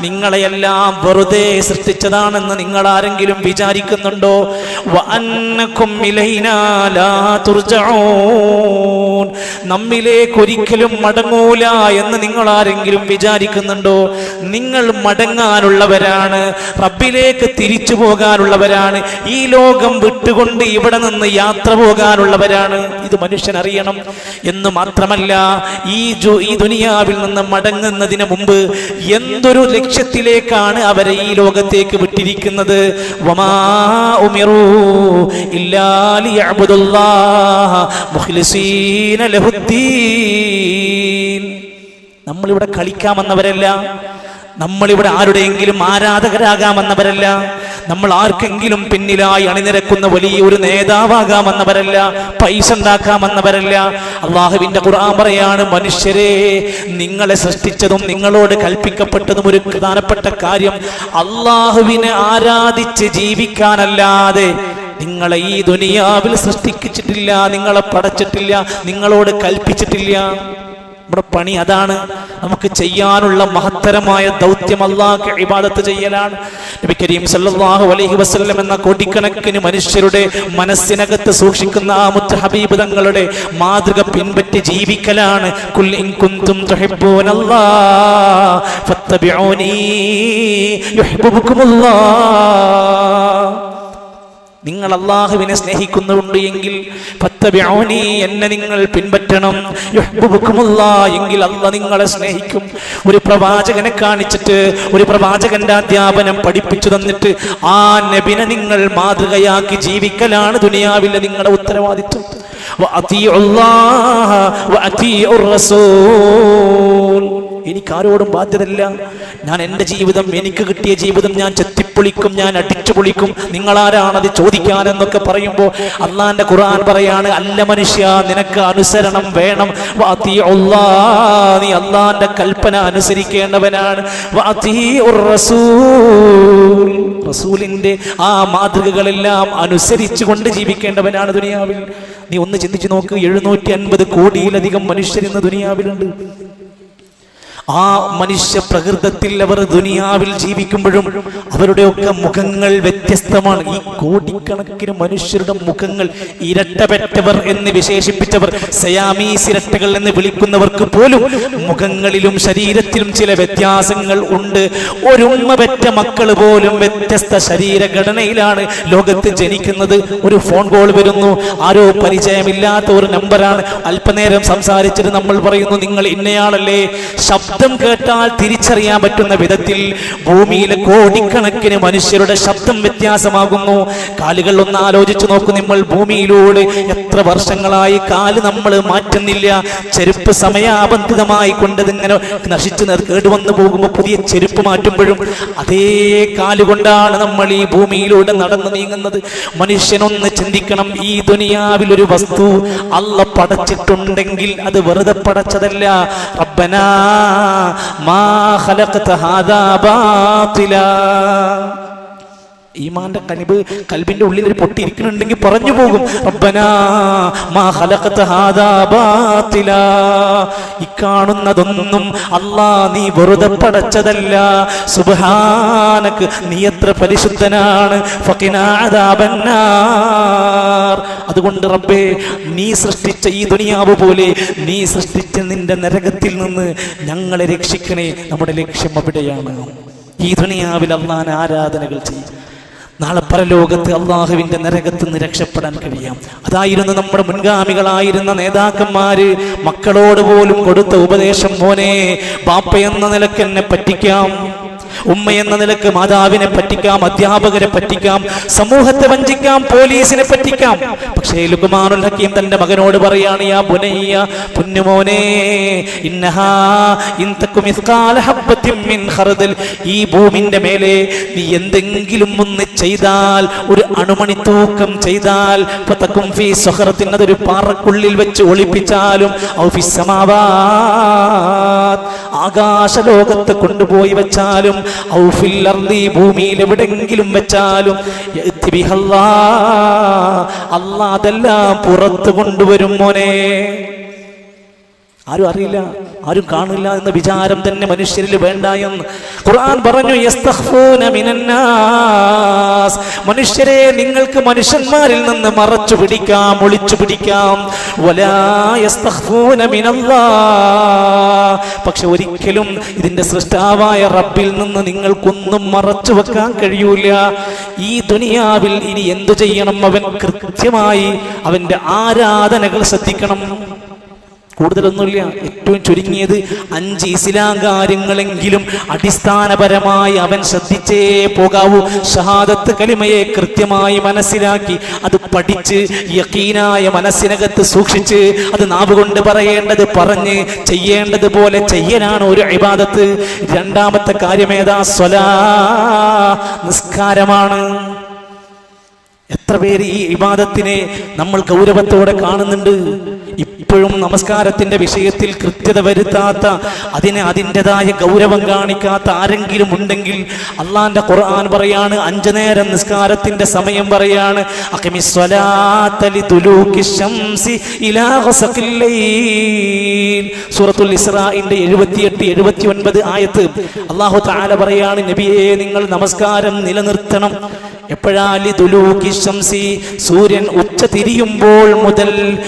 നിങ്ങളെയെല്ലാം വെറുതെ സൃഷ്ടിച്ചതാണെന്ന് നിങ്ങൾ ആരെങ്കിലും വിചാരിക്കുന്നുണ്ടോ? നമ്മിലേക്ക് ഒരിക്കലും മടങ്ങൂല എന്ന് നിങ്ങൾ ആരെങ്കിലും വിചാരിക്കുന്നുണ്ടോ? നിങ്ങൾ മടങ്ങാനുള്ളവരാണ് റബ്ബിലേക്ക് തിരിച്ചു പോകാനുള്ളവരാണ് ഈ ലോകം വിട്ടുകൊണ്ട് ഇവിടെ നിന്ന് യാത്ര പോകാനുള്ളവരാണ്. ഇത് മനുഷ്യൻ അറിയണം എന്ന് മാത്രമല്ല ഈ ഈ ഈ ദുനിയാവിൽ നിന്ന് മടങ്ങുന്നതിന് മുമ്പ് എന്തൊരു ലക്ഷ്യത്തിലേക്കാണ് അവരെ ഈ ലോകത്തേക്ക് വിട്ടിരിക്കുന്നത്? നമ്മളിവിടെ കളിക്കാമെന്നവരല്ല. നമ്മളിവിടെ ആരുടെയെങ്കിലും ആരാധകരാകാമെന്നവരല്ല. നമ്മൾ ആർക്കെങ്കിലും പിന്നിലായി അണിനിരക്കുന്ന വലിയ ഒരു നേതാവാകാമെന്നവരല്ല. പൈസ ഉണ്ടാക്കാമെന്നവരല്ല. അള്ളാഹുവിന്റെ ഖുർആൻ പറയാണ് മനുഷ്യരെ നിങ്ങളെ സൃഷ്ടിച്ചതും നിങ്ങളോട് കൽപ്പിക്കപ്പെട്ടതും ഒരു പ്രധാനപ്പെട്ട കാര്യം അള്ളാഹുവിനെ ആരാധിച്ച് ജീവിക്കാനല്ലാതെ നിങ്ങളെ ഈ ദുനിയാവിൽ സൃഷ്ടിച്ചിട്ടില്ല നിങ്ങളെ പടച്ചിട്ടില്ല നിങ്ങളോട് കൽപ്പിച്ചിട്ടില്ല. നമ്മുടെ പണി അതാണ്. നമുക്ക് ചെയ്യാനുള്ള മഹത്തരമായ ദൗത്യം അള്ളാഹ് ഇബാദത്ത് ചെയ്യലാണ്. നബി കരീം സല്ലല്ലാഹു അലൈഹി വസല്ലം എന്ന കോടിക്കണക്കിന് മനുഷ്യരുടെ മനസ്സിനകത്ത് സൂക്ഷിക്കുന്ന ആ മുത്ത ഹബീബ് തങ്ങളുടെ മാതൃക പിൻപറ്റി ജീവിക്കലാണ്. കുൽ നിങ്ങൾ അള്ളാഹുവിനെ സ്നേഹിക്കുന്നുണ്ട് എങ്കിൽ ഫത്തബിഊനി എന്നെ നിങ്ങൾ പിൻപറ്റണം. എങ്കിൽ അല്ല നിങ്ങളെ സ്നേഹിക്കും. ഒരു പ്രവാചകനെ കാണിച്ചിട്ട് ഒരു പ്രവാചകന്റെ അധ്യാപനം പഠിപ്പിച്ചു തന്നിട്ട് ആ നബിനെ നിങ്ങൾ മാതൃകയാക്കി ജീവിക്കലാണ് ദുനിയാവിലെ നിങ്ങളുടെ ഉത്തരവാദിത്വം. വഅതീഉ അല്ലാഹ വഅതീഉർ എനിക്ക് ആരോടും ബാധ്യതയില്ല. ഞാൻ എന്റെ ജീവിതം എനിക്ക് കിട്ടിയ ജീവിതം ഞാൻ ചെത്തിപ്പൊളിക്കും ഞാൻ അടിച്ചു പൊളിക്കും. നിങ്ങളാരാണത് ചോദിക്കാനെന്നൊക്കെ പറയുമ്പോൾ അള്ളാന്റെ ഖുർആൻ പറയാണ് അല്ല മനുഷ്യ നിനക്ക് അനുസരണം വേണം. നീ അള്ളാന്റെ കൽപ്പന അനുസരിക്കേണ്ടവനാണ്. റസൂലിന്റെ ആ മാതൃകകളെല്ലാം അനുസരിച്ചു കൊണ്ട് ജീവിക്കേണ്ടവനാണ് ദുനിയാവിൽ. നീ ഒന്ന് ചിന്തിച്ചു നോക്ക് എഴുന്നൂറ്റി അൻപത് കോടിയിലധികം മനുഷ്യർ ഇന്ന് ദുനിയാവിലുണ്ട്. ആ മനുഷ്യ പ്രകൃതത്തിൽ അവർ ദുനിയാവിൽ ജീവിക്കുമ്പോഴും അവരുടെയൊക്കെ മുഖങ്ങൾ വ്യത്യസ്തമാണ്. ഈ കോടിക്കണക്കിന് മനുഷ്യരുടെ മുഖങ്ങൾ ഇരട്ടപെറ്റവർ എന്ന് വിശേഷിപ്പിച്ചവർ സയാമീസ് ഇരട്ടകൾ എന്ന് വിളിക്കുന്നവർക്ക് പോലും മുഖങ്ങളിലും ശരീരത്തിലും ചില വ്യത്യാസങ്ങൾ ഉണ്ട്. ഒരു പെറ്റ മക്കൾ പോലും വ്യത്യസ്ത ശരീരഘടനയിലാണ് ലോകത്ത് ജനിക്കുന്നത്. ഒരു ഫോൺ കോൾ വരുന്നു ആരോ പരിചയമില്ലാത്ത ഒരു നമ്പറാണ്. അല്പനേരം സംസാരിച്ചിട്ട് നമ്മൾ പറയുന്നു നിങ്ങൾ ഇന്നയാളല്ലേ? കേട്ടാൽ തിരിച്ചറിയാൻ പറ്റുന്ന വിധത്തിൽ ഭൂമിയിലെ കോടിക്കണക്കിന് മനുഷ്യരുടെ ശബ്ദം വ്യത്യാസമാകുന്നു. കാലുകൾ ഒന്ന് ആലോചിച്ചു നോക്കൂ നമ്മൾ ഭൂമിയിലൂടെ എത്ര വർഷങ്ങളായി കാൽ നമ്മൾ മാറ്റുന്നില്ല. ചെരുപ്പ് സമയാബന്ധിതമായി കൊണ്ടതിങ്ങനെ നശിച്ചു കേടുവന്നു പോകുമ്പോൾ പുതിയ ചെരുപ്പ് മാറ്റുമ്പോഴും അതേ കാലുകൊണ്ടാണ് നമ്മൾ ഈ ഭൂമിയിലൂടെ നടന്നു നീങ്ങുന്നത്. മനുഷ്യനൊന്ന് ചിന്തിക്കണം. ഈ ദുനിയാവിൽ ഒരു വസ്തു അല്ല പടച്ചിട്ടുണ്ടെങ്കിൽ അത് വെറുതെ പടച്ചതല്ല. റബ്ബനാ ما خلقت هذا باطلا. ഈമാന്റെ കനിവ് കൽബിന്റെ ഉള്ളിൽ ഒരു പൊട്ടി ഇരിക്കുന്നുണ്ടെങ്കിൽ പറഞ്ഞു പോകും. ഈ കാണുന്നതൊന്നും അല്ലാ നീ വെറുതെ പടച്ചതല്ല. സുബാനക്ക് നീ എത്ര പരിശുദ്ധനാണ്. അതുകൊണ്ട് റബ്ബേ നീ സൃഷ്ടിച്ച ഈ ദുനിയാവ് പോലെ നീ സൃഷ്ടിച്ച നിന്റെ നരകത്തിൽ നിന്ന് ഞങ്ങളെ രക്ഷിക്കണേ. നമ്മുടെ ലക്ഷ്യം അവിടെയാണ്. ഈ ദുനിയാവിൽ അള്ളാൻ ആരാധനകൾ ചെയ്യും. നാളെ പരലോകത്ത് അള്ളാഹുവിന്റെ നരകത്ത് നിന്ന് രക്ഷപ്പെടാൻ കഴിയാം. അതായിരുന്നു നമ്മുടെ മുൻഗാമികളായിരുന്ന നേതാക്കന്മാര് മക്കളോട് പോലും കൊടുത്ത ഉപദേശം മോനെ ബാപ്പ എന്ന നിലയ്ക്ക് എന്നെ പറ്റിക്കാം. ഉമ്മ എന്ന നിലയ്ക്ക് മാതാവിനെ പറ്റിക്കാം അധ്യാപകരെ പറ്റിക്കാം സമൂഹത്തെ വഞ്ചിക്കാം പോലീസിനെ പറ്റിക്കാം. പക്ഷേ ലുക്കുമാനുൽ ഹക്കീം തന്റെ മകനോട് പറയാണ് യാ ബുനയ്യ പുന്നുമോനെ ഇന്നഹാ ഇൻ തക്കു മിസ്കാല ഹബ്ബത്തിൻ മിൻ ഖർദൽ. ഈ ഭൂമിന്റെ മേലെ നീ എന്തെങ്കിലും ഒന്ന് ചെയ്താൽ ഒരു അണുമണി തൂക്കം ചെയ്താൽ ഫതകും ഫീ സുഖറത്തിൻ അതൊരു പാറക്കുള്ളിൽ വെച്ച് ഒളിപ്പിച്ചാലും ഔ ഫി സമാവാത് ആകാശ ലോകത്ത് കൊണ്ടുപോയി വെച്ചാലും ഭൂമിയിൽ എവിടെങ്കിലും വെച്ചാലും അല്ലാതെല്ലാം പുറത്തു കൊണ്ടുവരും മോനെ. ആരും അറിയില്ല ആരും കാണില്ല എന്ന വിചാരം തന്നെ മനുഷ്യരിൽ വേണ്ട എന്ന്. ഖുർആൻ പറഞ്ഞു മനുഷ്യരെ നിങ്ങൾക്ക് മനുഷ്യന്മാരിൽ നിന്ന് മറച്ചു പിടിക്കാം ഒളിച്ചു പിടിക്കാം. പക്ഷെ ഒരിക്കലും ഇതിന്റെ സൃഷ്ടാവായ റബ്ബിൽ നിന്ന് നിങ്ങൾക്കൊന്നും മറച്ചു വെക്കാൻ കഴിയൂല. ഈ ദുനിയാവിൽ ഇനി എന്തു ചെയ്യണം? അവൻ കൃത്യമായി അവന്റെ ആരാധനകൾ ശ്രദ്ധിക്കണം. കൂടുതലൊന്നുമില്ല ഏറ്റവും ചുരുങ്ങിയത് അഞ്ച് ഇസ്ലാം കാര്യങ്ങളെങ്കിലും അടിസ്ഥാനപരമായി അവൻ ശ്രദ്ധിച്ചേ പോകാവൂ. ഷഹാദത്ത് കലിമയെ കൃത്യമായി മനസ്സിലാക്കി അത് പഠിച്ച് യക്കീനായ മനസ്സിനകത്ത് സൂക്ഷിച്ച് അത് നാവ് കൊണ്ട് പറയേണ്ടത് പറഞ്ഞ് ചെയ്യേണ്ടത് പോലെ ചെയ്യലാണ് ഒരു ഇബാദത്ത്. രണ്ടാമത്തെ കാര്യമേതാ സ്വലാ നിസ്കാരമാണ്. എത്ര പേര് ഈ ഇബാദത്തിനെ നമ്മൾ ഗൗരവത്തോടെ കാണുന്നുണ്ട്? ഇപ്പോഴും നമസ്കാരത്തിന്റെ വിഷയത്തിൽ കൃത്യത വരുത്താത്ത അതിനെ അതിന്റെതായ ഗൗരവം കാണിക്കാത്ത ആരെങ്കിലും ഉണ്ടെങ്കിൽ അള്ളാന്റെ ഖുർആൻ പറയാണ് അഞ്ചു നേരം നിസ്കാരത്തിന്റെ സമയം പറയാണ് സൂറത്തുൽ ഇസ്രാഇന്റെ എഴുപത്തിയെട്ട് എഴുപത്തി ഒൻപത് ആയത്ത് അള്ളാഹു താല പറയാണ് നബിയെ നിങ്ങൾ നമസ്കാരം നിലനിർത്തണം. സൂര്യൻ ഉച്ച തിരിയുമ്പോൾ മുതൽ.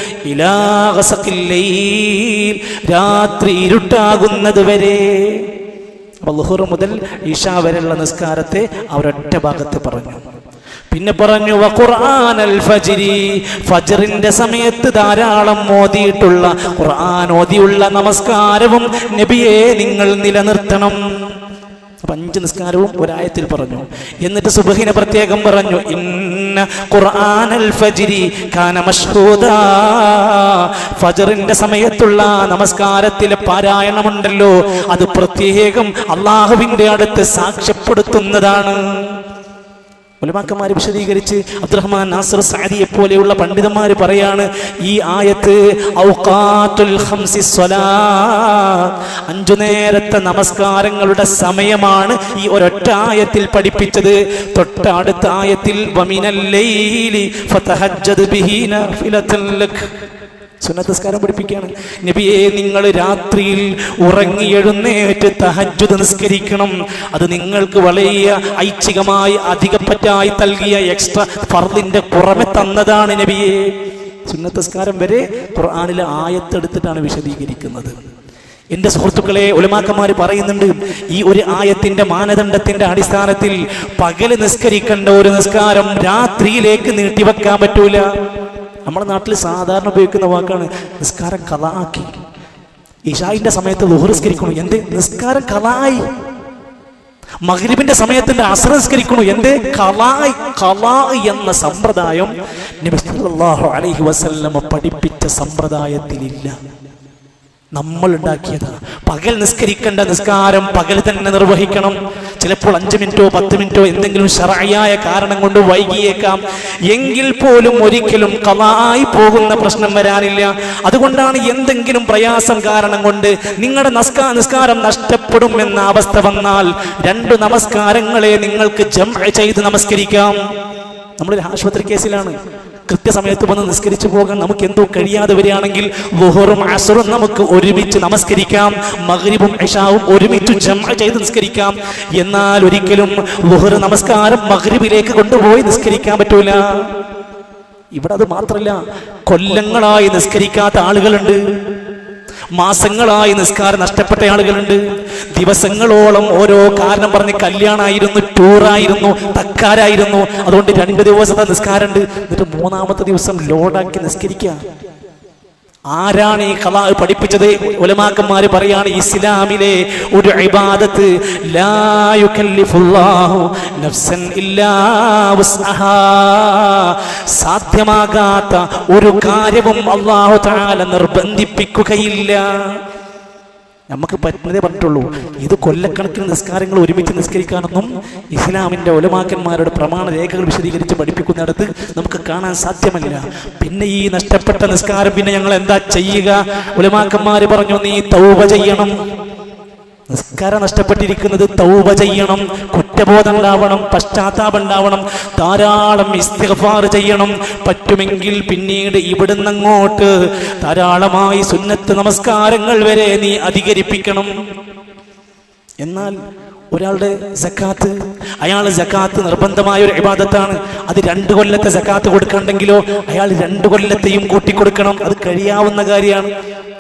രാത്രി ഇരുട്ടാകുന്നത് വരെ. ലുഹുർ മുതൽ ഇഷ വരെയുള്ള നിസ്കാരത്തെ അവരൊറ്റ ഭാഗത്ത് പറഞ്ഞു. പിന്നെ പറഞ്ഞു ഫജ്റിന്റെ സമയത്ത് ധാരാളം ഓതിയിട്ടുള്ള ഖുർആൻ ഓതിയുള്ള നമസ്കാരവും നബിയെ നിങ്ങൾ നിലനിർത്തണം. അപ്പൊ അഞ്ച് നിസ്കാരവും ഒരായത്തിൽ പറഞ്ഞു. എന്നിട്ട് സുബഹിനെ പ്രത്യേകം പറഞ്ഞു ഇന്ന ഖുർആനൽ കാന ഫജ്റിന്റെ സമയത്തുള്ള നമസ്കാരത്തിലെ പാരായണമുണ്ടല്ലോ അത് പ്രത്യേകം അള്ളാഹുവിന്റെ അടുത്ത് സാക്ഷ്യപ്പെടുത്തുന്നതാണ്. ഉലമാക്കന്മാർ വിശദീകരിച്ച് അബ്ദുറഹ്മാൻ നാസർ സാദിയെ പോലെയുള്ള പണ്ഡിതന്മാർ പറയാണ് ഈ ആയത്ത് അഞ്ചു നേരത്തെ നമസ്കാരങ്ങളുടെ സമയമാണ് ഈ ഒരൊറ്റ ആയത്തിൽ പഠിപ്പിച്ചത്. തൊട്ടടുത്ത ആയത്തിൽ വമിനൽ സുന്നത്തസ്കാരം പഠിപ്പിക്കുകയാണ്. നബിയെ നിങ്ങൾ രാത്രിയിൽ ഉറങ്ങി എഴുന്നേറ്റ് തഹജ്ജുദ് നിസ്കരിക്കണം. അത് നിങ്ങൾക്ക് വലിയ ഐച്ഛികമായി അധികപ്പറ്റായി നൽകിയ എക്സ്ട്രാ ഫർദിന്റെ പുറമെ തന്നതാണ് നബിയെ. സുന്നത്തസ്കാരം വരെ ഖുർആാനിലെ ആയത്തെടുത്തിട്ടാണ് വിശദീകരിക്കുന്നത്. എന്റെ സുഹൃത്തുക്കളെ ഒലമാക്കന്മാർ പറയുന്നുണ്ട് ഈ ഒരു ആയത്തിന്റെ മാനദണ്ഡത്തിന്റെ അടിസ്ഥാനത്തിൽ പകൽ നിസ്കരിക്കേണ്ട ഒരു നിസ്കാരം രാത്രിയിലേക്ക് നീട്ടിവെക്കാൻ പറ്റൂല. നമ്മുടെ നാട്ടിൽ സാധാരണ ഉപയോഗിക്കുന്ന വാക്കാണ് നിസ്കാരം കലാക്കി. ഇഷായിന്റെ സമയത്ത് ലുഹറിസ്കരിക്കണു എന്ത്? നിസ്കാരം കലായി. മഹരിബിന്റെ സമയത്തിന്റെ അസ്രസ്കരിക്കണു എന്ത്? കലായി. കലാ എന്ന സമ്പ്രദായം നബി സല്ലല്ലാഹു അലൈഹി വസല്ലമ പഠിപ്പിച്ച സമ്പ്രദായത്തിലില്ല. നമ്മൾ ഉണ്ടാക്കിയതാണ്. പകൽ നിസ്കരിക്കേണ്ട നിസ്കാരം പകൽ തന്നെ നിർവഹിക്കണം. ചിലപ്പോൾ അഞ്ച് മിനിറ്റോ പത്ത് മിനിറ്റോ എന്തെങ്കിലും ശറായ കാരണം കൊണ്ട് വൈകിയേക്കാം. എങ്കിൽ പോലും ഒരിക്കലും കലായി പോകുന്ന പ്രശ്നം വരാനില്ല. അതുകൊണ്ടാണ് എന്തെങ്കിലും പ്രയാസം കാരണം കൊണ്ട് നിങ്ങളുടെ നസ്കാ നിസ്കാരം നഷ്ടപ്പെടും എന്ന അവസ്ഥ വന്നാൽ രണ്ട് നമസ്കാരങ്ങളെ നിങ്ങൾക്ക് ജം ചെയ്ത് നമസ്കരിക്കാം. നമ്മളൊരു ആശുപത്രി കേസിലാണ്. കൃത്യസമയത്ത് വന്ന് നിസ്കരിച്ചു പോകാൻ നമുക്ക് എന്തോ കഴിയാതെ വരികയാണെങ്കിൽ വുഹറും അസറും നമുക്ക് ഒരുമിച്ച് നമസ്കരിക്കാം മഗ്രിബും ഇഷാവും ഒരുമിച്ച് ജമ ചെയ്ത് നിസ്കരിക്കാം. എന്നാൽ ഒരിക്കലും വുഹർ നമസ്കാരം മഗ്രിബിലേക്ക് കൊണ്ടുപോയി നിസ്കരിക്കാൻ പറ്റൂല. ഇവിടെ അത് മാത്രല്ല കൊല്ലങ്ങളായി നിസ്കരിക്കാത്ത ആളുകളുണ്ട്. മാസങ്ങളായി നിസ്കാരം നഷ്ടപ്പെട്ട ആളുകളുണ്ട്. ദിവസങ്ങളോളം ഓരോ കാരണം പറഞ്ഞ് കല്യാണമായിരുന്നു ടൂറായിരുന്നു തക്കാരായിരുന്നു. അതുകൊണ്ട് രണ്ട് ദിവസത്തെ നിസ്കാരമുണ്ട്. എന്നിട്ട് മൂന്നാമത്തെ ദിവസം ലോഡാക്കി നിസ്കരിക്കുക. ആരാണ് ഈ കലാ പഠിപ്പിച്ചത് ഉലമാക്കന്മാര് പറയാണ് ഇസ്ലാമിലെ ഒരു ഇബാദത്ത് നഫ്സൻ. സാധ്യമാകാത്ത ഒരു കാര്യവും അള്ളാഹു താല നിർബന്ധിപ്പിക്കുകയില്ല നമുക്ക് പറ്റുന്നതേ പറഞ്ഞിട്ടുള്ളൂ. ഇത് കൊല്ലക്കണക്കിന് നിസ്കാരങ്ങൾ ഒരുമിച്ച് നിസ്കരിക്കാനൊന്നും ഇസ്ലാമിന്റെ ഒലമാക്കന്മാരുടെ പ്രമാണ രേഖകൾ വിശദീകരിച്ച് പഠിപ്പിക്കുന്നിടത്ത് നമുക്ക് കാണാൻ സാധ്യമല്ല. പിന്നെ ഈ നഷ്ടപ്പെട്ട നിസ്കാരം പിന്നെ ഞങ്ങൾ എന്താ ചെയ്യുക? ഒലമാക്കന്മാര് പറഞ്ഞു നീ തൗബ ചെയ്യണം. നിസ്കാരം നഷ്ടപ്പെട്ടിരിക്കുന്നത് തൗബ ചെയ്യണം കുറ്റബോധം ഉണ്ടാവണം പശ്ചാത്താപം ഉണ്ടാവണം ധാരാളം ഇസ്തിഗ്ഫാർ ചെയ്യണം. പറ്റുമെങ്കിൽ പിന്നീട് ഇവിടുന്ന് അങ്ങോട്ട് ധാരാളമായി സുന്നത്ത് നമസ്കാരങ്ങൾ വരെ നീ അധികരിപ്പിക്കണം. എന്നാൽ ഒരാളുടെ സക്കാത്ത് അയാൾ സക്കാത്ത് നിർബന്ധമായ ഒരു ഇബാദത്താണ്. അത് രണ്ട് കൊല്ലത്തെ സക്കാത്ത് കൊടുക്കണ്ടെങ്കിലോ അയാൾ രണ്ട് കൊല്ലത്തെയും കൂട്ടിക്കൊടുക്കണം. അത് കഴിയാവുന്ന കാര്യമാണ്.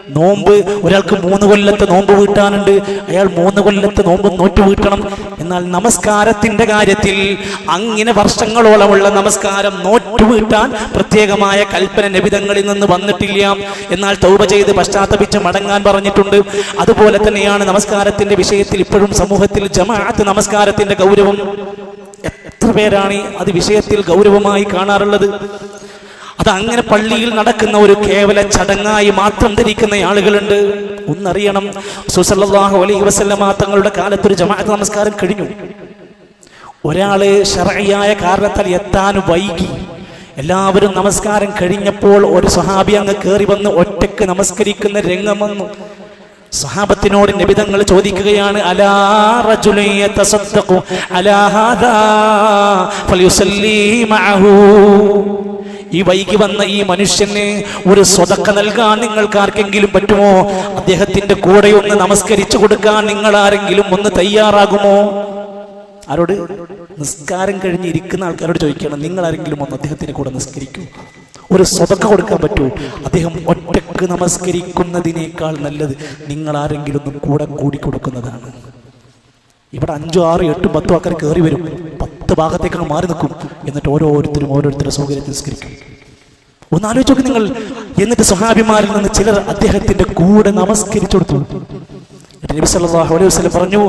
നോമ്പ് ഒരാൾക്ക് മൂന്ന് കൊല്ലത്തെ നോമ്പ് വീട്ടാനുണ്ട്. അയാൾ മൂന്ന് കൊല്ലത്തെ നോമ്പ് നോറ്റ് വീട്ടണം. എന്നാൽ നമസ്കാരത്തിന്റെ കാര്യത്തിൽ അങ്ങനെ വർഷങ്ങളോളമുള്ള നമസ്കാരം നോറ്റ് വീട്ടാൻ പ്രത്യേകമായ കൽപ്പന നിബിതങ്ങളിൽ നിന്ന് വന്നിട്ടില്ല. എന്നാൽ തൗപ ചെയ്ത് പശ്ചാത്തപിച്ച് മടങ്ങാൻ പറഞ്ഞിട്ടുണ്ട്. അതുപോലെ തന്നെയാണ് നമസ്കാരത്തിന്റെ വിഷയത്തിൽ ഇപ്പോഴും സമൂഹത്തിൽ ജമാഅത്ത് നമസ്കാരത്തിന്റെ ഗൗരവം. എത്ര പേരാണ് അത് വിഷയത്തിൽ ഗൗരവമായി കാണാറുള്ളത്? അത് അങ്ങനെ പള്ളിയിൽ നടക്കുന്ന ഒരു കേവല ചടങ്ങായി മാത്രം ധരിക്കുന്ന ആളുകളുണ്ട്. ഒന്നറിയണം സുസല്ലാഹു അലൈഹി വസല്ലമ തങ്ങളുടെ കാലത്തൊരു ജമാഅത്ത് നമസ്കാരം കഴിഞ്ഞു. ഒരാൾ ഷറയായ കാരണത്താൽ എത്താൻ വൈകി. എല്ലാവരും നമസ്കാരം കഴിഞ്ഞപ്പോൾ ഒരു സ്വഹാബി അങ്ങ് കയറി വന്ന് ഒറ്റയ്ക്ക് നമസ്കരിക്കുന്ന രംഗം വന്നു. സഹാബത്തിനോട് നിബിതങ്ങൾ ചോദിക്കുകയാണ് ഈ വൈകി വന്ന ഈ മനുഷ്യന് ഒരു സ്വതക്ക നൽകാൻ നിങ്ങൾക്ക് ആർക്കെങ്കിലും പറ്റുമോ? അദ്ദേഹത്തിന്റെ കൂടെ ഒന്ന് നമസ്കരിച്ചു കൊടുക്കാൻ നിങ്ങൾ ആരെങ്കിലും ഒന്ന് തയ്യാറാകുമോ? ആരോട്? നിസ്കാരം കഴിഞ്ഞ് ഇരിക്കുന്ന ആൾക്കാരോട് ചോദിക്കണം നിങ്ങൾ ആരെങ്കിലും ഒന്ന് അദ്ദേഹത്തിന്റെ കൂടെ നിസ്കരിക്കൂ. ഒരു സ്വതക്ക കൊടുക്കാൻ പറ്റൂ. അദ്ദേഹം ഒറ്റയ്ക്ക് നമസ്കരിക്കുന്നതിനേക്കാൾ നല്ലത് നിങ്ങൾ ആരെങ്കിലും ഒന്ന് കൂടെ കൂടി കൊടുക്കുന്നതാണ്. ഇവിടെ അഞ്ചോ ആറോ എട്ടും പത്തും ആൾക്കാർ കയറി വരും. പത്ത് ഭാഗത്തേക്കാണ് മാറി നിൽക്കും. എന്നിട്ട് ഓരോരുത്തരും ഓരോരുത്തരുടെ സൗകര്യത്തിൽ നിസ്കരിക്കും. ഒന്ന് നിങ്ങൾ. എന്നിട്ട് സ്വഹാഭിമാരിൽ നിന്ന് ചിലർ അദ്ദേഹത്തിന്റെ കൂടെ നമസ്കരിച്ചു കൊടുത്തു. നബി സല്ലല്ലാഹു അലൈഹി വസല്ലം പറഞ്ഞു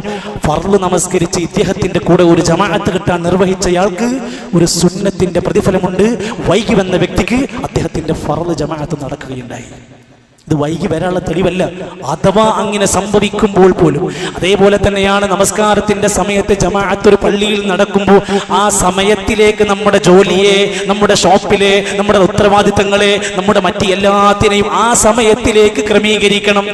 ഫർൾ നമസ്കരിച്ച് ഇദ്ദേഹത്തിന്റെ കൂടെ ഒരു ജമാഅത്ത് കിട്ടാൻ നിർവഹിച്ചയാൾക്ക് ഒരു സുന്നത്തിന്റെ പ്രതിഫലമുണ്ട്. വൈകി വന്ന വ്യക്തിക്ക് അദ്ദേഹത്തിന്റെ ഫർൾ ജമാഅത്ത് നടക്കുകയുണ്ടായി. ഇത് വൈകി വരാനുള്ള തെളിവല്ല. അഥവാ അങ്ങനെ സംഭവിക്കുമ്പോൾ പോലും അതേപോലെ തന്നെയാണ് നമസ്കാരത്തിന്റെ സമയത്ത് ജമാഅത്ത് ഒരു പള്ളിയിൽ നടക്കുമ്പോൾ ആ സമയത്തിലേക്ക് നമ്മുടെ ജോലിയെ നമ്മുടെ ഷോപ്പിലെ നമ്മുടെ ഉത്തരവാദിത്തങ്ങളെ നമ്മുടെ മറ്റ് എല്ലാത്തിനെയും ആ സമയത്തിലേക്ക് ക്രമീകരിക്കണം.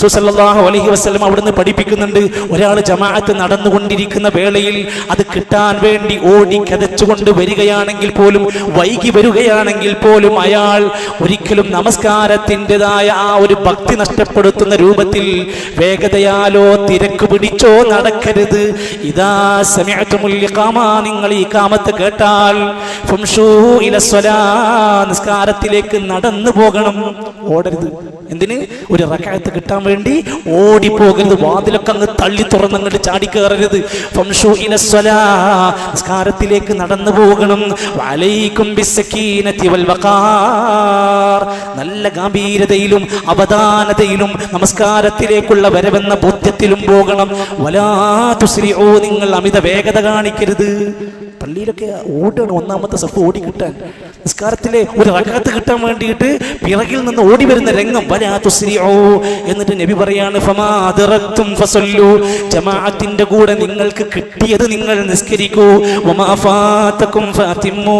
സുസല്ലാഹു അലഹി വസ്ലം അവിടുന്ന് പഠിപ്പിക്കുന്നുണ്ട് ഒരാൾ ജമാഅത്ത് നടന്നുകൊണ്ടിരിക്കുന്ന വേളയിൽ അത് കിട്ടാൻ വേണ്ടി ഓടി കതച്ചുകൊണ്ട് വരികയാണെങ്കിൽ പോലും വൈകി വരികയാണെങ്കിൽ പോലും അയാൾ ഒരിക്കലും നമസ്കാരത്തിന്റെതായ ആ ഒരു ഭക്തി നഷ്ടപ്പെടുത്തുന്ന രൂപത്തിൽ വേഗതയാലോ തിരക്ക് പിടിച്ചോ നടക്കരുത്. ഇതാ സമയത്തുമുല്യകാമ നിങ്ങൾ ഈ കാമത്ത് കേട്ടാൽ ഫംഷൂ നിസ്കാരത്തിലേക്ക് നടന്നു പോകണം. ഓടരുത്. എന്തിന്? ഒരു റക്കായത്ത് കിട്ടാൻ വേണ്ടി ഓടിപ്പോകരുത്. വാതിലൊക്കെ അങ്ങ് തള്ളി തുറന്നങ്ങോട്ട് ചാടി കയറരുത് സ്വലാ നിസ്കാരത്തിലേക്ക് നടന്നു പോകണം. നല്ല ഗാംഭീര്യതയിലും അവധാനതയിലും നമസ്കാരത്തിലേക്കുള്ള വരവെന്ന ബോധ്യത്തിലും പോകണം. വലാ ഓ നിങ്ങൾ അമിത വേഗത കാണിക്കരുത്. പള്ളിയിലൊക്കെ ഓടുകയാണ് ഒന്നാമത്തെ സഫ് ഓടി കിട്ടാൻ. നിസ്കാരത്തിലെ ഒരു അകത്ത് കിട്ടാൻ വേണ്ടിയിട്ട് പിറകിൽ നിന്ന് ഓടി വരുന്ന രംഗം വലാ തുസ്രിഊ എന്നിട്ട് നബി പറയാണ് ഫമാതിറത്തും ഫസല്ലു. ജമാഅത്തിന്റെ കൂടെ നിങ്ങൾക്ക് കിട്ടിയത് നിങ്ങൾ നിസ്കരിക്കൂ. ഒമാഫാത്തക്കും ഫാത്തിമൂ.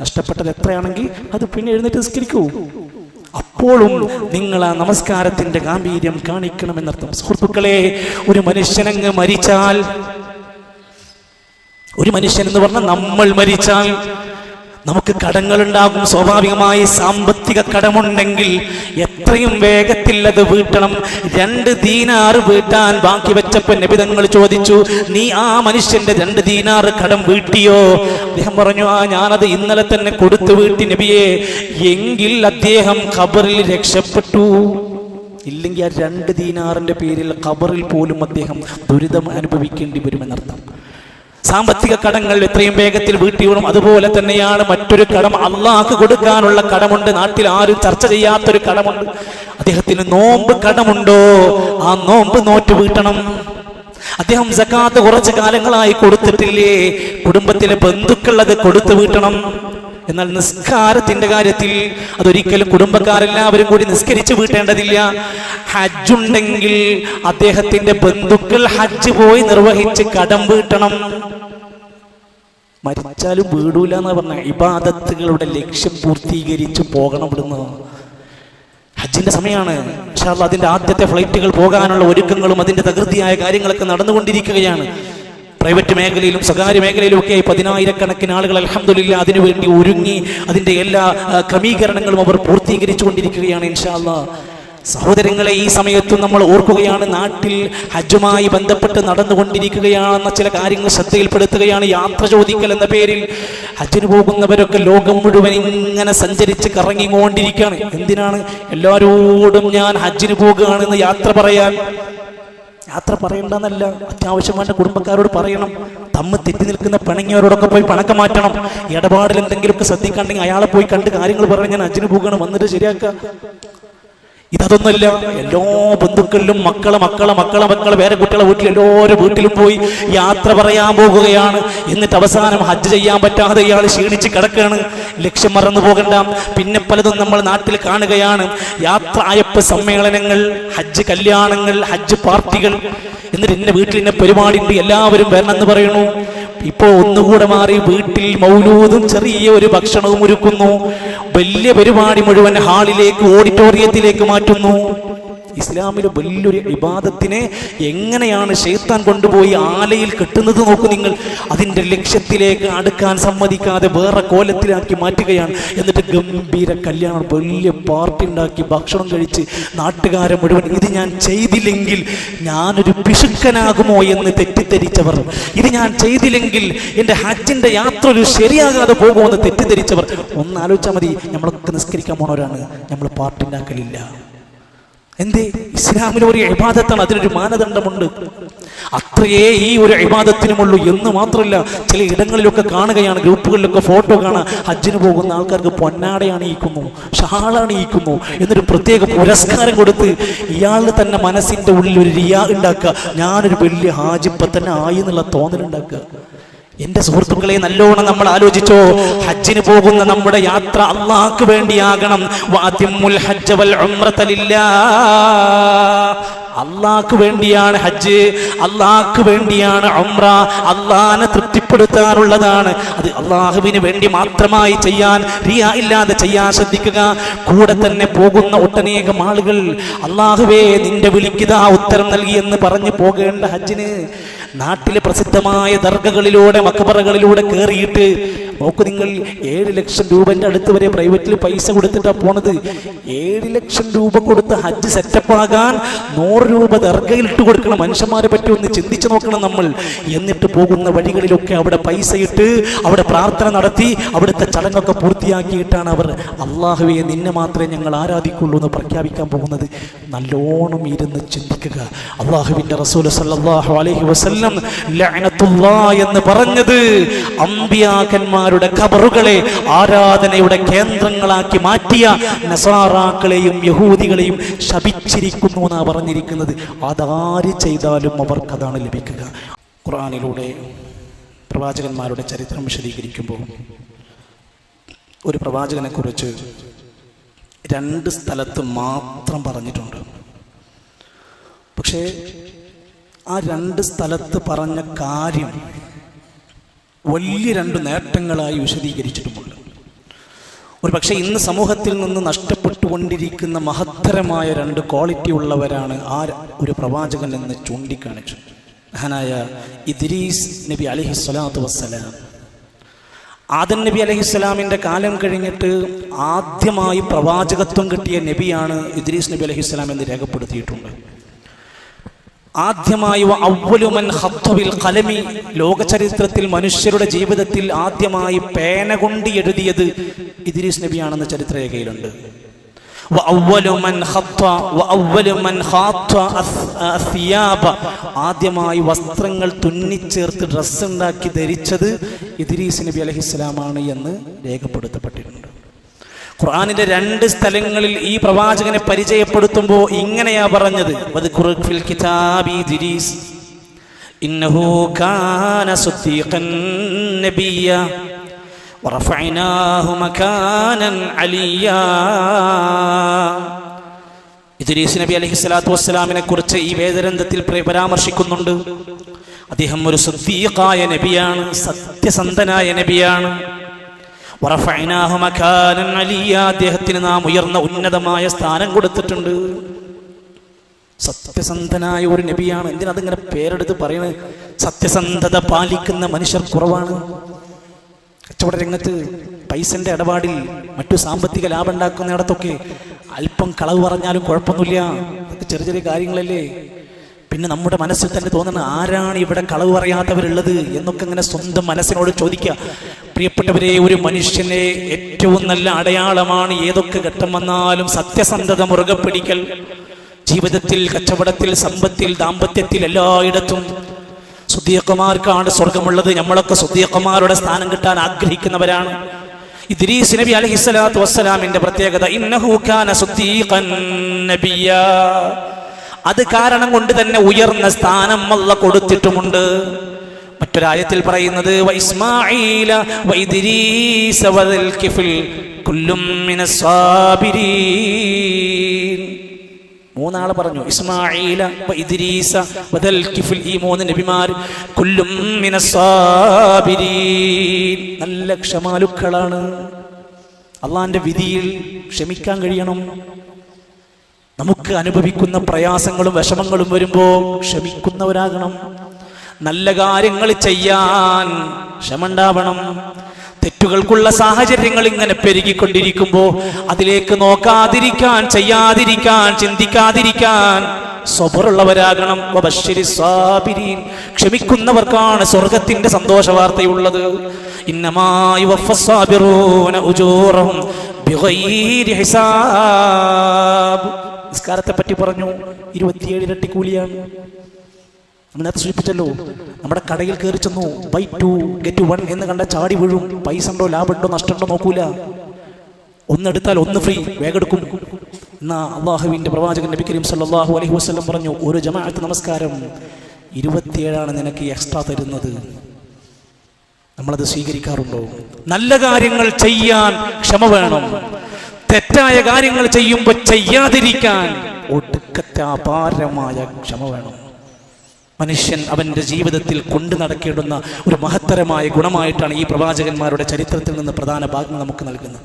നഷ്ടപ്പെട്ടത് എത്രയാണെങ്കിൽ അത് പിന്നെ എഴുന്നേറ്റ് നിസ്കരിക്കൂ. അപ്പോഴും നിങ്ങൾ ആ നമസ്കാരത്തിന്റെ ഗാംഭീര്യം കാണിക്കണമെന്നർത്ഥം. സുഹൃത്തുക്കളെ ഒരു മനുഷ്യനങ്ങ് മരിച്ചാൽ ഒരു മനുഷ്യൻ എന്ന് പറഞ്ഞാൽ നമ്മൾ മരിച്ചാൽ നമുക്ക് കടങ്ങളുണ്ടാകും. സ്വാഭാവികമായി സാമ്പത്തിക കടമുണ്ടെങ്കിൽ എത്രയും വേഗത്തിൽ അത് വീട്ടണം. രണ്ട് ദീനാർ വീട്ടാൻ ബാക്കി വെച്ചപ്പോൾ നബിതങ്ങൾ ചോദിച്ചു നീ ആ മനുഷ്യന്റെ രണ്ട് ദീനാർ കടം വീട്ടിയോ? അദ്ദേഹം പറഞ്ഞു ആ ഞാനത് ഇന്നലെ തന്നെ കൊടുത്തു വീട്ടി നബിയെ. എങ്കിൽ അദ്ദേഹം ഖബറിൽ രക്ഷപ്പെട്ടു. ഇല്ലെങ്കിൽ ആ രണ്ട് ദീനാറിന്റെ പേരിൽ ഖബറിൽ പോലും അദ്ദേഹം ദുരിതം അനുഭവിക്കേണ്ടി വരുമെന്നർത്ഥം. സാമ്പത്തിക കടങ്ങൾ എത്രയും വേഗത്തിൽ വീട്ടിയോണം അതുപോലെ തന്നെയാണ് മറ്റൊരു കടം അള്ളാഹ് കൊടുക്കാനുള്ള കടമുണ്ട്. നാട്ടിൽ ആരും ചർച്ച ചെയ്യാത്തൊരു കടമുണ്ട്. അദ്ദേഹത്തിന് നോമ്പ് കടമുണ്ടോ? ആ നോമ്പ് നോറ്റ് വീട്ടണം. അദ്ദേഹം സക്കാത്ത് കുറച്ച് കാലങ്ങളായി കൊടുത്തിട്ടില്ലേ? കുടുംബത്തിലെ ബന്ധുക്കൾ അത് കൊടുത്തു വീട്ടണം. എന്നാൽ നിസ്കാരത്തിന്റെ കാര്യത്തിൽ അതൊരിക്കലും കുടുംബക്കാരെല്ലാവരും കൂടി നിസ്കരിച്ചു വീട്ടേണ്ടതില്ല. ഹജ്ജുണ്ടെങ്കിൽ അദ്ദേഹത്തിന്റെ ബന്ധുക്കൾ ഹജ്ജ് പോയി നിർവഹിച്ച് കടം വീട്ടണം. മരിച്ചാലും വീടൂല എന്ന് പറഞ്ഞ. ഇബാദത്തുകളുടെ ലക്ഷ്യം പൂർത്തീകരിച്ച് പോകണം ഇവിടുന്ന്. ഹജ്ജിന്റെ സമയമാണ്. അല്ലാ അതിന്റെ ആദ്യത്തെ ഫ്ലൈറ്റുകൾ പോകാനുള്ള ഒരുക്കങ്ങളും അതിന്റെ തകൃതിയായ കാര്യങ്ങളൊക്കെ നടന്നുകൊണ്ടിരിക്കുകയാണ്. പ്രൈവറ്റ് മേഖലയിലും സ്വകാര്യ മേഖലയിലും ഒക്കെ പതിനായിരക്കണക്കിന് ആളുകൾ അലഹമില്ല അതിനുവേണ്ടി ഒരുങ്ങി അതിന്റെ എല്ലാ ക്രമീകരണങ്ങളും അവർ പൂർത്തീകരിച്ചു കൊണ്ടിരിക്കുകയാണ് ഇൻഷാല്ല സഹോദരങ്ങളെ ഈ സമയത്തും നമ്മൾ ഓർക്കുകയാണ് നാട്ടിൽ ഹജ്ജുമായി ബന്ധപ്പെട്ട് നടന്നുകൊണ്ടിരിക്കുകയാണെന്ന ചില കാര്യങ്ങൾ ശ്രദ്ധയിൽപ്പെടുത്തുകയാണ് യാത്ര ചോദിക്കൽ എന്ന പേരിൽ. ഹജ്ജിന് പോകുന്നവരൊക്കെ ലോകം മുഴുവൻ ഇങ്ങനെ സഞ്ചരിച്ച് കറങ്ങിക്കൊണ്ടിരിക്കുകയാണ്. എന്തിനാണ്? എല്ലാവരോടും ഞാൻ ഹജ്ജിന് പോകുകയാണെന്ന് യാത്ര പറയാൻ. യാത്ര പറയണ്ടെന്നല്ല. അത്യാവശ്യം വേണ്ട കുടുംബക്കാരോട് പറയണം. തമ്മ് തെറ്റി നിൽക്കുന്ന പിണങ്ങിയവരോടൊക്കെ പോയി പണക്കം മാറ്റണം. ഇടപാടിൽ എന്തെങ്കിലുമൊക്കെ ശ്രദ്ധിക്കണ്ടെങ്കിൽ അയാളെ പോയി കണ്ട് കാര്യങ്ങൾ പറഞ്ഞ് ഞാൻ അച്ഛന് പോകണം വന്നിട്ട് ശരിയാക്കുക ഇതൊന്നുമില്ല. എല്ലാ ബന്ധുക്കളിലും മക്കളെ മക്കളെ മക്കളെ മക്കളെ വേറെ കുട്ടികളെ വീട്ടിൽ എല്ലാവരും വീട്ടിലും പോയി യാത്ര പറയാൻ പോകുകയാണ് എന്നിട്ട് അവസാനം ഹജ്ജ് ചെയ്യാൻ പറ്റാതെ ഇയാൾ ക്ഷീണിച്ച് കിടക്കുകയാണ്. ലക്ഷ്യം മറന്നു പോകണ്ട. പിന്നെ പലതും നമ്മൾ നാട്ടിൽ കാണുകയാണ്. യാത്ര അയപ്പ് സമ്മേളനങ്ങൾ ഹജ്ജ് കല്യാണങ്ങൾ ഹജ്ജ് പാർട്ടികൾ. എന്നിട്ട് ഇന്ന വീട്ടിൽ ഇന്ന പരിപാടി ഉണ്ട് എല്ലാവരും വരണമെന്ന് പറയുന്നു. ഇപ്പോ ഒന്നുകൂടെ മാറി വീട്ടിൽ മൗലൂദും ചെറിയ ഒരു ഭക്ഷണവും ഒരുക്കുന്നു. വലിയ പരിപാടി മുഴുവൻ ഹാളിലേക്ക് ഓഡിറ്റോറിയത്തിലേക്ക് മാറ്റുന്നു. ഇസ്ലാമിലെ വലിയൊരു വിവാദത്തിനെ എങ്ങനെയാണ് ഷെയ്ത്താൻ കൊണ്ടുപോയി ആലയിൽ കെട്ടുന്നത് നോക്കൂ നിങ്ങൾ. അതിന്റെ ലക്ഷ്യത്തിലേക്ക് അടുക്കാൻ സമ്മതിക്കാതെ വേറെ കോലത്തിലാക്കി മാറ്റുകയാണ്. എന്നിട്ട് ഗംഭീര കല്യാണം വലിയ പാർട്ടി ഉണ്ടാക്കി ഭക്ഷണം കഴിച്ച് നാട്ടുകാരെ മുഴുവൻ ഇത് ഞാൻ ചെയ്തില്ലെങ്കിൽ ഞാനൊരു പിശുക്കനാകുമോ എന്ന് തെറ്റിദ്ധരിച്ചവർ. ഇത് ഞാൻ ചെയ്തില്ലെങ്കിൽ എന്റെ ഹജ്ജിന്റെ യാത്ര ഒരു ശരിയാകാതെ പോകുമെന്ന് തെറ്റിദ്ധരിച്ചവർ. ഒന്ന് ആലോചിച്ചാൽ മതി നമ്മളൊക്കെ നിസ്കരിക്കാൻ പോണവരാണ്. നമ്മൾ പാർട്ടി ഉണ്ടാക്കലില്ല. എന്തേ? ഇസ്ലാമിന് ഒരു ഇബാദത്താണ്. അതിനൊരു മാനദണ്ഡമുണ്ട്. അത്രയേ ഈ ഒരു അഭിബാധത്തിനുമുള്ളൂ എന്ന് മാത്രമല്ല ചില ഇടങ്ങളിലൊക്കെ കാണുകയാണ് ഗ്രൂപ്പുകളിലൊക്കെ ഫോട്ടോ കാണാൻ ഹജ്ജിന് പോകുന്ന ആൾക്കാർക്ക് പൊന്നാടയാണ് അണിയിക്കുന്നു ഷാളാണ് ഈക്കുന്നു എന്നൊരു പ്രത്യേക പുരസ്കാരം കൊടുത്ത് ഇയാളുടെ തന്നെ മനസ്സിന്റെ ഉള്ളിൽ ഒരു റിയാ ഉണ്ടാക്കുക. ഞാനൊരു വലിയ ഹാജിപ്പ തന്നെ ആയി എന്നുള്ള തോന്നലുണ്ടാക്കുക. എന്റെ സുഹൃത്തുക്കളെ നല്ലോണം നമ്മൾ ആലോചിച്ചോ. ഹജ്ജിന് പോകുന്ന നമ്മുടെ യാത്ര അള്ളാഹ്ക്ക് വേണ്ടിയാകണം. അള്ളാഹ്ക്ക് വേണ്ടിയാണ് ഹജ്ജ്. അള്ളാഹ്ക്ക് വേണ്ടിയാണ് ഉംറ. അള്ളാഹിനെ തൃപ്തിപ്പെടുത്താനുള്ളതാണ് അത് അള്ളാഹുവിന് വേണ്ടി മാത്രമായി ചെയ്യാൻ റിയ ഇല്ലാതെ ചെയ്യാൻ ശ്രദ്ധിക്കുക. കൂടെ തന്നെ പോകുന്ന ഒട്ടനേകം ആളുകൾ അള്ളാഹുവേ നിന്റെ വിളിക്കുതാ ഉത്തരം നൽകി എന്ന് പറഞ്ഞു പോകേണ്ട ഹജ്ജിന്. നാട്ടിലെ പ്രസിദ്ധമായ ദർഗകളിലൂടെ മക്കബറകളിലൂടെ കയറിയിട്ട് നോക്കൂ നിങ്ങൾ ഏഴ് ലക്ഷം രൂപന്റെ അടുത്ത് വരെ പ്രൈവറ്റിൽ പൈസ കൊടുത്തിട്ടാ പോണത്. ഏഴ് ലക്ഷം രൂപ കൊടുത്ത് ഹജ്ജ് സെറ്റപ്പ് ആകാൻ നൂറ് രൂപ ദർഗയിൽ ഇട്ട് കൊടുക്കണം. മനുഷ്യന്മാരെ പറ്റി ഒന്ന് ചിന്തിച്ചു നോക്കണം നമ്മൾ. എന്നിട്ട് പോകുന്ന വഴികളിലൊക്കെ അവിടെ പൈസ ഇട്ട് അവിടെ പ്രാർത്ഥന നടത്തി അവിടുത്തെ ചടങ്ങൊക്കെ പൂർത്തിയാക്കിയിട്ടാണ് അവർ. അള്ളാഹുവെ നിന്നെ മാത്രമേ ഞങ്ങൾ ആരാധിക്കുള്ളൂ എന്ന് പ്രഖ്യാപിക്കാൻ പോകുന്നത്. നല്ലോണം ഇരുന്ന് ചിന്തിക്കുക. അള്ളാഹുവിന്റെ റസൂൽ സല്ലല്ലാഹു അലൈഹി വസല്ലം എന്ന് പറഞ്ഞത് അമ്പിയാക്കന്മാരുടെ ഖബറുകളെ ആരാധനയുടെ കേന്ദ്രങ്ങളാക്കി മാറ്റിയ നസാറാക്കളെയും യഹൂദികളെയും ശപിച്ചിരിക്കുന്നു എന്നാ പറഞ്ഞിരിക്കുന്നത്. അതാര് ചെയ്താലും അവർക്കതാണ് ലഭിക്കുക. ഖുറാനിലൂടെ പ്രവാചകന്മാരുടെ ചരിത്രം വിശദീകരിക്കുമ്പോൾ ഒരു പ്രവാചകനെ കുറിച്ച് രണ്ട് സ്ഥലത്ത് മാത്രം പറഞ്ഞിട്ടുണ്ട്. പക്ഷേ ആ രണ്ട് സ്ഥലത്ത് പറഞ്ഞ കാര്യം വലിയ രണ്ട് നേട്ടങ്ങളായി വിശദീകരിച്ചിട്ടുമുണ്ട്. ഒരു പക്ഷേ ഇന്ന് സമൂഹത്തിൽ നിന്ന് നഷ്ടപ്പെട്ടുകൊണ്ടിരിക്കുന്ന മഹത്തരമായ രണ്ട് ക്വാളിറ്റി ഉള്ളവരാണ് ആ ഒരു പ്രവാചകൻ എന്ന് ചൂണ്ടിക്കാണിച്ചു മഹാനായ ഇദ്രീസ് നബി അലഹി സ്വലാത്തു വസ്സലാം. ആദൻ നബി അലഹിസ്സലാമിന്റെ കാലം കഴിഞ്ഞിട്ട് ആദ്യമായി പ്രവാചകത്വം കിട്ടിയ നബിയാണ് ഇദ്രീസ് നബി അലഹിസ്സലാം എന്ന് രേഖപ്പെടുത്തിയിട്ടുണ്ട്. ആദ്യമായി വ ഹത്തുവിൽ കലമി ഖലമി. ലോക ചരിത്രത്തിൽ മനുഷ്യരുടെ ജീവിതത്തിൽ ആദ്യമായി പേന കൊണ്ട് എഴുതിയത് ഇദ്രീസ് നബിയാണെന്ന് ചരിത്രരേഖയിലുണ്ട്. ആദ്യമായി വസ്ത്രങ്ങൾ തുന്നിച്ചേർത്ത് ഡ്രസ്സ് ഉണ്ടാക്കി ധരിച്ചത് ഇദ്രീസ് നബി അലഹിസ്സലാമാണ് എന്ന് രേഖപ്പെടുത്തപ്പെട്ടിട്ടുണ്ട്. ഖുർആാനിന്റെ രണ്ട് സ്ഥലങ്ങളിൽ ഈ പ്രവാചകനെ പരിചയപ്പെടുത്തുമ്പോൾ ഇങ്ങനെയാ പറഞ്ഞത്. ഇദ്രീസ് നബി അലഹി സ്വലാത്തു വസ്സലാമിനെ കുറിച്ച് ഈ വേദഗ്രന്ഥത്തിൽ പരാമർശിക്കുന്നുണ്ട്. അദ്ദേഹം ഒരു സദ്ദീഖായ നബിയാണ് സത്യസന്ധനായ നബിയാണ്. അദ്ദേഹത്തിന് നാം ഉയർന്ന ഉന്നതമായ സ്ഥാനം കൊടുത്തിട്ടുണ്ട്. സത്യസന്ധനായ ഒരു നബിയാണ്. എന്തിനാതിങ്ങനെ പേരെടുത്ത് പറയുന്നത്? സത്യസന്ധത പാലിക്കുന്ന മനുഷ്യർ കുറവാണ്. കച്ചവട രംഗത്ത് പൈസന്റെ ഇടപാടിൽ മറ്റു സാമ്പത്തിക ലാഭം ഉണ്ടാക്കുന്നിടത്തൊക്കെ അല്പം കളവ് പറഞ്ഞാലും കുഴപ്പമൊന്നുമില്ല. ചെറിയ ചെറിയ കാര്യങ്ങളല്ലേ? പിന്നെ നമ്മുടെ മനസ്സിൽ തന്നെ തോന്നുന്ന ആരാണ് ഇവിടെ കളവ് പറയാത്തവരുള്ളത് എന്നൊക്കെ ഇങ്ങനെ സ്വന്തം മനസ്സിനോട് ചോദിക്കുക. പ്രിയപ്പെട്ടവരെ ഒരു മനുഷ്യനെ ഏറ്റവും നല്ല അടയാളമാണ് ഏതൊക്കെ ഘട്ടം വന്നാലും സത്യസന്ധത മുറുകെ പിടിക്കൽ. ജീവിതത്തിൽ കച്ചവടത്തിൽ സമ്പത്തിൽ ദാമ്പത്യത്തിൽ എല്ലായിടത്തും സുദ്ദീഖമാർക്കാണ് സ്വർഗമുള്ളത് നമ്മളൊക്കെ സുദ്ദീഖമാരുടെ സ്ഥാനം കിട്ടാൻ ആഗ്രഹിക്കുന്നവരാണ്. ഇദ്രീസ് നബി അലൈഹിസ്സലാത്തു വസ്സലാമിന്റെ പ്രത്യേകത ഇന്നഹു കാന സുദ്ദീഖൻ നബിയ്യാ അത് കാരണം കൊണ്ട് തന്നെ ഉയർന്ന സ്ഥാനം അല്ല കൊടുത്തിട്ടുമുണ്ട്. മറ്റൊരായത്തിൽ പറയുന്നത് "വ ഇസ്മാഈല വ ഇദ്രീസ വദൽ കുല്ലും മിനസ് സാബിരീൻ. മൂന്നാൾ പറഞ്ഞു ഇസ്മായില ഇദ്രീസ വദൽ കിഫിൽ. ഈ മൂന്ന് നബിമാർ കുല്ലും നല്ല ക്ഷമാലുക്കളാണ്. അള്ളാന്റെ വിധിയിൽ ക്ഷമിക്കാൻ കഴിയണം. നമുക്ക് അനുഭവിക്കുന്ന പ്രയാസങ്ങളും വിഷമങ്ങളും വരുമ്പോൾ ക്ഷമിക്കുന്നവരാകണം. നല്ല കാര്യങ്ങൾ ചെയ്യാൻ ക്ഷമണ്ടാവണം തെറ്റുകൾക്കുള്ള സാഹചര്യങ്ങൾ ഇങ്ങനെ പെരുകിക്കൊണ്ടിരിക്കുമ്പോൾ അതിലേക്ക് നോക്കാതിരിക്കാൻ ചെയ്യാതിരിക്കാൻ ചിന്തിക്കാതിരിക്കാൻ സ്വബറുള്ളവരാകണം. ക്ഷമിക്കുന്നവർക്കാണ് സ്വർഗത്തിന്റെ സന്തോഷ വാർത്തയുള്ളത് ഇന്നമായി ഉജൂറഹും നിസ്കാരത്തെ പറ്റി പറഞ്ഞു. ഇരുപത്തിയേഴ് ഇരട്ടി കൂലിയാണ്. നേരത്തെ സൂചിപ്പിച്ചല്ലോ. നമ്മുടെ കടയിൽ കയറി ചെന്നു. ബൈ ടു ഗെറ്റ് വൺ എന്ന് കണ്ട ചാടി വീഴും. പൈസ ഉണ്ടോ ലാഭമുണ്ടോ നഷ്ടമുണ്ടോ നോക്കൂല. ഒന്നെടുത്താൽ ഒന്ന് ഫ്രീ വേഗെടുക്കും എന്നാ അള്ളാഹുവിന്റെ പ്രവാചകൻ നബി കരീം സല്ലല്ലാഹു അലൈഹി വസല്ലം പറഞ്ഞു ഒരു ജമാഅത്ത് നമസ്കാരം ഇരുപത്തിയേഴാണ് നിനക്ക് എക്സ്ട്രാ തരുന്നത്. നമ്മളത് സ്വീകരിക്കാറുണ്ടോ? നല്ല കാര്യങ്ങൾ ചെയ്യാൻ ക്ഷമ വേണം. തെറ്റായ കാര്യങ്ങൾ ചെയ്യുമ്പോൾ ചെയ്യാതിരിക്കാൻ ഒടുക്കത്തെ അപാരമായ ക്ഷമ വേണം. മനുഷ്യൻ അവന്റെ ജീവിതത്തിൽ കൊണ്ടു നടക്കേണ്ടുന്ന ഒരു മഹത്തരമായ ഗുണമായിട്ടാണ് ഈ പ്രവാചകന്മാരുടെ ചരിത്രത്തിൽ നിന്ന് പ്രധാന ഭാഗം നമുക്ക് നൽകുന്നത്.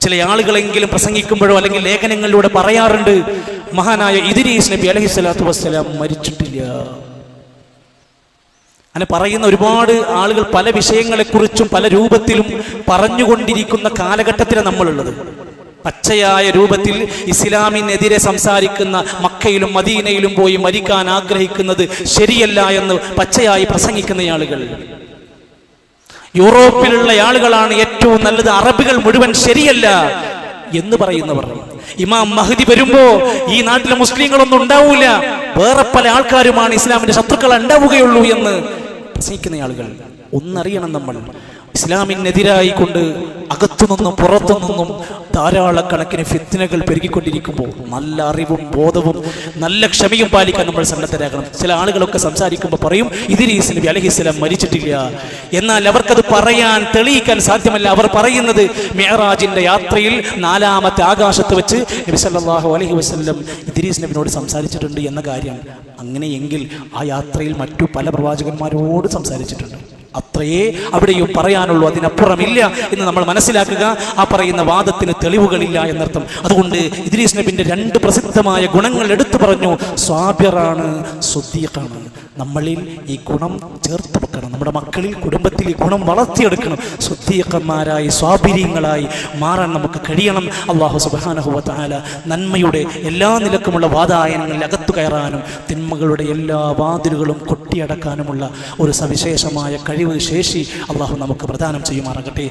ചില ആളുകളെങ്കിലും പ്രസംഗിക്കുമ്പോഴോ അല്ലെങ്കിൽ ലേഖനങ്ങളിലൂടെ പറയാറുണ്ട് മഹാനായ ഇദരീസ് നബി അലഹി സ്വലാത്തു വസ്സലാം മരിച്ചിട്ടില്ല. അങ്ങനെ പറയുന്ന ഒരുപാട് ആളുകൾ പല വിഷയങ്ങളെക്കുറിച്ചും പല രൂപത്തിലും പറഞ്ഞുകൊണ്ടിരിക്കുന്ന കാലഘട്ടത്തിലാണ് നമ്മളുള്ളത്. പച്ചയായ രൂപത്തിൽ ഇസ്ലാമിനെതിരെ സംസാരിക്കുന്ന മക്കയിലും മദീനയിലും പോയി മരിക്കാൻ ആഗ്രഹിക്കുന്നത് ശരിയല്ല എന്ന് പച്ചയായി പ്രസംഗിക്കുന്ന ആളുകൾ. യൂറോപ്പിലുള്ള ആളുകളാണ് ഏറ്റവും നല്ലത്. അറബികൾ മുഴുവൻ ശരിയല്ല എന്ന് പറയുന്നവർ. ഇമാം മഹദി വരുമ്പോ ഈ നാട്ടിലെ മുസ്ലിങ്ങളൊന്നും ഉണ്ടാവൂല. വേറെ പല ആൾക്കാരുമാണ് ഇസ്ലാമിന്റെ ശത്രുക്കൾ ഉണ്ടാവുകയുള്ളൂ എന്ന് പ്രസംഗിക്കുന്ന ആളുകൾ. ഒന്നറിയണം നമ്മൾ. ഇസ്ലാമിനെതിരായി കൊണ്ട് അകത്തുനിന്നും പുറത്തുനിന്നും ധാരാളക്കണക്കിന് ഫിത്തിനകൾ പെരുകിക്കൊണ്ടിരിക്കുമ്പോൾ നല്ല അറിവും ബോധവും നല്ല ക്ഷമയും പാലിക്കാൻ നമ്മൾ സന്നദ്ധരാകണം. ചില ആളുകളൊക്കെ സംസാരിക്കുമ്പോൾ പറയും ഇതിരീസ് നബി അലഹിസ്ലാം മരിച്ചിട്ടില്ല. എന്നാൽ അവർക്കത് പറയാൻ തെളിയിക്കാൻ സാധ്യമല്ല. അവർ പറയുന്നത് മെഹറാജിന്റെ യാത്രയിൽ നാലാമത്തെ ആകാശത്ത് വെച്ച് നബി സല്ലല്ലാഹു അലൈഹി വസല്ലം ഇദ്രീസ് നബിനോട് സംസാരിച്ചിട്ടുണ്ട് എന്ന കാര്യം. അങ്ങനെയെങ്കിൽ ആ യാത്രയിൽ മറ്റു പല പ്രവാചകന്മാരോട് സംസാരിച്ചിട്ടുണ്ട്. അത്രയേ അവിടെയും പറയാനുള്ളൂ. അതിനപ്പുറമില്ല എന്ന് നമ്മൾ മനസ്സിലാക്കുക. ആ പറയുന്ന വാദത്തിന് തെളിവുകളില്ല എന്നർത്ഥം. അതുകൊണ്ട് ഇദ്രീസ് നബിന്റെ രണ്ട് പ്രസിദ്ധമായ ഗുണങ്ങൾ എടുത്തു പറഞ്ഞു. സ്വാബ്യറാണ് സുദ്ദീഖാണ്. നമ്മളിൽ ഈ ഗുണം ചേർത്ത് വെക്കണം നമ്മുടെ മക്കളിൽ കുടുംബത്തിൽ ഈ ഗുണം വളർത്തിയെടുക്കണം. സുദ്ദീഖന്മാരായി സ്വാഭിര്യങ്ങളായി മാറാൻ നമുക്ക് കഴിയണം. അള്ളാഹു സുബാനഹുവല നന്മയുടെ എല്ലാ നിലക്കുമുള്ള വാതായനങ്ങളിൽ അകത്തു കയറാനും തിന്മകളുടെ എല്ലാ വാതിലുകളും കൊട്ടിയടക്കാനുമുള്ള ഒരു സവിശേഷമായ കഴിവ് ശേഷി അള്ളാഹു നമുക്ക് പ്രദാനം ചെയ്യുമാറാകട്ടെ.